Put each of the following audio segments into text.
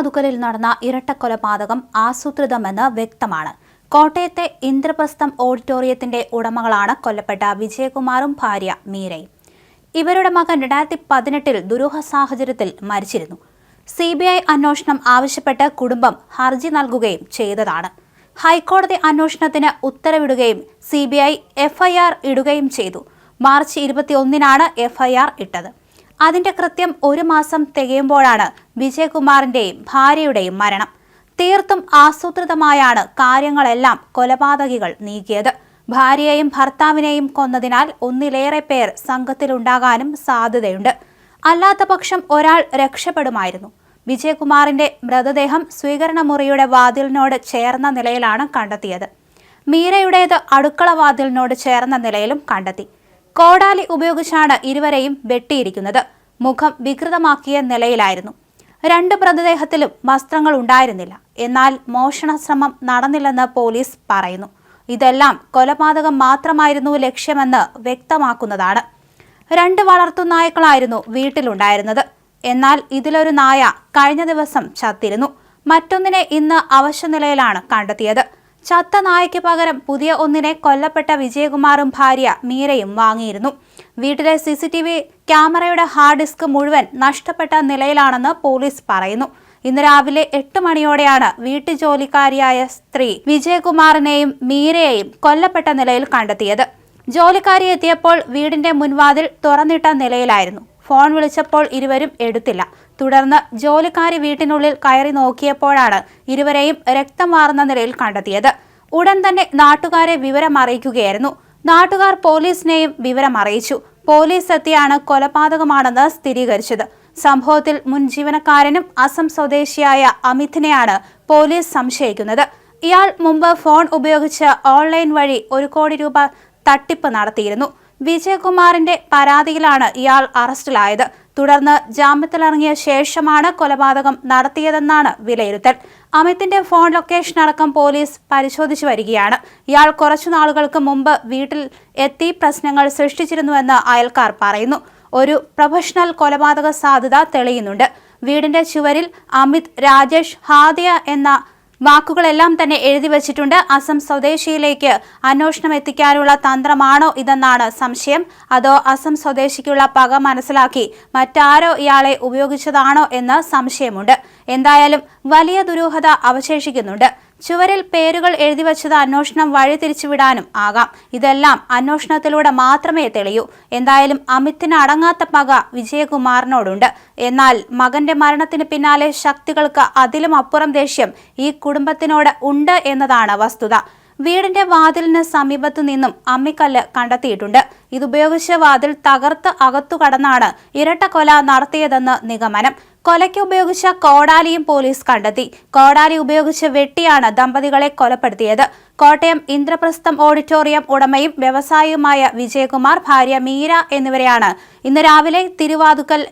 തിരുവാതുക്കലിൽ നടന്ന ഇരട്ടക്കൊലപാതകം ആസൂത്രിതമെന്ന് വ്യക്തമാണ്. കോട്ടയത്തെ ഇന്ദ്രപ്രസ്ഥം ഓഡിറ്റോറിയത്തിന്റെ ഉടമകളാണ് കൊല്ലപ്പെട്ട വിജയകുമാറും ഭാര്യ മീരയും. ഇവരുടെ മകൻ രണ്ടായിരത്തി പതിനെട്ടിൽ ദുരൂഹ സാഹചര്യത്തിൽ മരിച്ചിരുന്നു. സി ബി ഐ അന്വേഷണം ആവശ്യപ്പെട്ട് കുടുംബം ഹർജി നൽകുകയും ചെയ്തതാണ്. ഹൈക്കോടതി അന്വേഷണത്തിന് ഉത്തരവിടുകയും സി ബി ഐ എഫ്ഐആർ ഇടുകയും ചെയ്തു. മാർച്ച് ഇരുപത്തിയൊന്നിനാണ് എഫ്ഐആർ ഇട്ടത്. അതിന്റെ കൃത്യം ഒരു മാസം തികയുമ്പോഴാണ് വിജയകുമാറിന്റെയും ഭാര്യയുടെയും മരണം. തീർത്തും ആസൂത്രിതമായാണ് കാര്യങ്ങളെല്ലാം കൊലപാതകികൾ നീക്കിയത്. ഭാര്യയെയും ഭർത്താവിനെയും കൊന്നതിനാൽ ഒന്നിലേറെ പേർ സംഘത്തിലുണ്ടാകാനും സാധ്യതയുണ്ട്. അല്ലാത്ത പക്ഷം ഒരാൾ രക്ഷപ്പെടുമായിരുന്നു. വിജയകുമാറിന്റെ മൃതദേഹം സ്വീകരണ മുറിയുടെ വാതിലിനോട് ചേർന്ന നിലയിലാണ് കണ്ടെത്തിയത്. മീരയുടേത് അടുക്കള വാതിലിനോട് ചേർന്ന നിലയിലും കണ്ടെത്തി. കോടാലി ഉപയോഗിച്ചാണ് ഇരുവരെയും വെട്ടിയിരിക്കുന്നത്. മുഖം വികൃതമാക്കിയ നിലയിലായിരുന്നു. രണ്ട് മൃതദേഹത്തിലും വസ്ത്രങ്ങൾ ഉണ്ടായിരുന്നില്ല. എന്നാൽ മോഷണ ശ്രമം നടന്നില്ലെന്ന് പോലീസ് പറയുന്നു. ഇതെല്ലാം കൊലപാതകം മാത്രമായിരുന്നു ലക്ഷ്യമെന്ന് വ്യക്തമാക്കുന്നതാണ്. രണ്ട് വളർത്തു നായ്ക്കളായിരുന്നു വീട്ടിലുണ്ടായിരുന്നത്. എന്നാൽ ഇതിലൊരു നായ കഴിഞ്ഞ ദിവസം ചത്തിരുന്നു. മറ്റൊന്നിനെ ഇന്ന് അവശനിലയിലാണ് കണ്ടെത്തിയത്. ചത്ത നായയ്ക്ക് പകരം പുതിയ ഒന്നിനെ കൊല്ലപ്പെട്ട വിജയകുമാറും ഭാര്യ മീരയും വാങ്ങിയിരുന്നു. വീട്ടിലെ സി സി ടി വി ക്യാമറയുടെ ഹാർഡ് ഡിസ്ക് മുഴുവൻ നഷ്ടപ്പെട്ട നിലയിലാണെന്ന് പോലീസ് പറയുന്നു. ഇന്ന് രാവിലെ എട്ട് മണിയോടെയാണ് വീട്ടുജോലിക്കാരിയായ സ്ത്രീ വിജയകുമാറിനെയും മീരയെയും കൊല്ലപ്പെട്ട നിലയിൽ കണ്ടെത്തിയത്. ജോലിക്കാരി എത്തിയപ്പോൾ വീടിന്റെ മുൻവാതിൽ തുറന്നിട്ട നിലയിലായിരുന്നു. ഫോൺ വിളിച്ചപ്പോൾ ഇരുവരും എടുത്തില്ല. തുടർന്ന് ജോലിക്കാരി വീട്ടിനുള്ളിൽ കയറി നോക്കിയപ്പോഴാണ് ഇരുവരെയും രക്തം വാർന്ന നിലയിൽ കണ്ടെത്തിയത്. ഉടൻ തന്നെ നാട്ടുകാരെ വിവരം അറിയിക്കുകയായിരുന്നു. നാട്ടുകാർ പോലീസിനെയും വിവരം അറിയിച്ചു. പോലീസ് എത്തിയാണ് കൊലപാതകമാണെന്ന് സ്ഥിരീകരിച്ചത്. സംഭവത്തിൽ മുൻ ജീവനക്കാരനും അസം സ്വദേശിയായ അമിതിനെയാണ് പോലീസ് സംശയിക്കുന്നത്. ഇയാൾ മുമ്പ് ഫോൺ ഉപയോഗിച്ച് ഓൺലൈൻ വഴി ഒരു കോടി രൂപ തട്ടിപ്പ് നടത്തിയിരുന്നു. വിജയകുമാറിന്റെ പരാതിയിലാണ് ഇയാൾ അറസ്റ്റിലായത്. തുടർന്ന് ജാമ്യത്തിലിറങ്ങിയ ശേഷമാണ് കൊലപാതകം നടത്തിയതെന്നാണ് വിലയിരുത്തൽ. അമിത്തിന്റെ ഫോൺ ലൊക്കേഷൻ അടക്കം പോലീസ് പരിശോധിച്ചു വരികയാണ്. ഇയാൾ കുറച്ചു നാളുകൾക്ക് മുമ്പ് വീട്ടിൽ എത്തി പ്രശ്നങ്ങൾ സൃഷ്ടിച്ചിരുന്നുവെന്ന് അയൽക്കാർ പറയുന്നു. ഒരു പ്രൊഫഷണൽ കൊലപാതക സാധ്യത തെളിയുന്നുണ്ട്. വീടിന്റെ ചുവരിൽ അമിത് രാജേഷ് ഹാദിയ എന്ന വാക്കുകളെല്ലാം തന്നെ എഴുതി വച്ചിട്ടുണ്ട്. അസം സ്വദേശിയിലേക്ക് അന്വേഷണം എത്തിക്കാനുള്ള തന്ത്രമാണോ ഇതെന്നാണ് സംശയം. അതോ അസം സ്വദേശിക്കുള്ള പക മനസ്സിലാക്കി മറ്റാരോ ഇയാളെ ഉപയോഗിച്ചതാണോ എന്ന് സംശയമുണ്ട്. എന്തായാലും വലിയ ദുരൂഹത അവശേഷിക്കുന്നുണ്ട്. ചുവരിൽ പേരുകൾ എഴുതി വച്ചത് അന്വേഷണം വഴിതിരിച്ചുവിടാനും ആകാം. ഇതെല്ലാം അന്വേഷണത്തിലൂടെ മാത്രമേ തെളിയൂ. എന്തായാലും അമിത്തിന് അടങ്ങാത്ത പക വിജയകുമാറിനോടുണ്ട്. എന്നാൽ മകന്റെ മരണത്തിന് പിന്നാലെ ശക്തികൾക്ക് അതിലും അപ്പുറം ദേഷ്യം ഈ കുടുംബത്തിനോട് ഉണ്ട് എന്നതാണ് വസ്തുത. വീടിന്റെ വാതിലിന് സമീപത്തു നിന്നും അമ്മിക്കല്ല് കണ്ടെത്തിയിട്ടുണ്ട്. ഇതുപയോഗിച്ച് വാതിൽ തകർത്ത് അകത്തു കടന്നാണ് ഇരട്ടക്കൊല നടത്തിയതെന്ന് നിഗമനം. കൊലയ്ക്ക് ഉപയോഗിച്ച കോടാലിയും പോലീസ് കണ്ടെത്തി. കോടാലി ഉപയോഗിച്ച് വെട്ടിയാണ് ദമ്പതികളെ കൊലപ്പെടുത്തിയത്. കോട്ടയം ഇന്ദ്രപ്രസ്ഥം ഓഡിറ്റോറിയം ഉടമയും വ്യവസായിയുമായ വിജയകുമാർ ഭാര്യ മീര എന്നിവരെയാണ്. ഇന്ന് രാവിലെ തിരുവാതുക്കൽ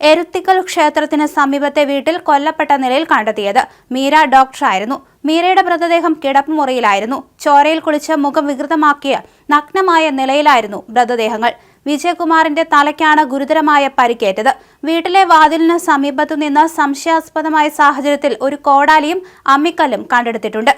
എരുത്തിക്കൽ ക്ഷേത്രത്തിന് സമീപത്തെ വീട്ടിൽ കൊല്ലപ്പെട്ട നിലയിൽ കണ്ടെത്തിയത്. മീര ഡോക്ടറായിരുന്നു. മീരയുടെ മൃതദേഹം കിടപ്പുമുറിയിലായിരുന്നു ചോരയിൽ കുളിച്ച് മുഖം വികൃതമാക്കിയ നഗ്നമായ നിലയിലായിരുന്നു മൃതദേഹങ്ങൾ. വിജയകുമാറിന്റെ തലയ്ക്കാണ് ഗുരുതരമായ പരിക്കേറ്റത്. വീട്ടിലെ വാതിലിന് സമീപത്തുനിന്ന് സംശയാസ്പദമായ സാഹചര്യത്തിൽ ഒരു കോടാലിയും അമ്മിക്കല്ലും കണ്ടെടുത്തിട്ടുണ്ട്.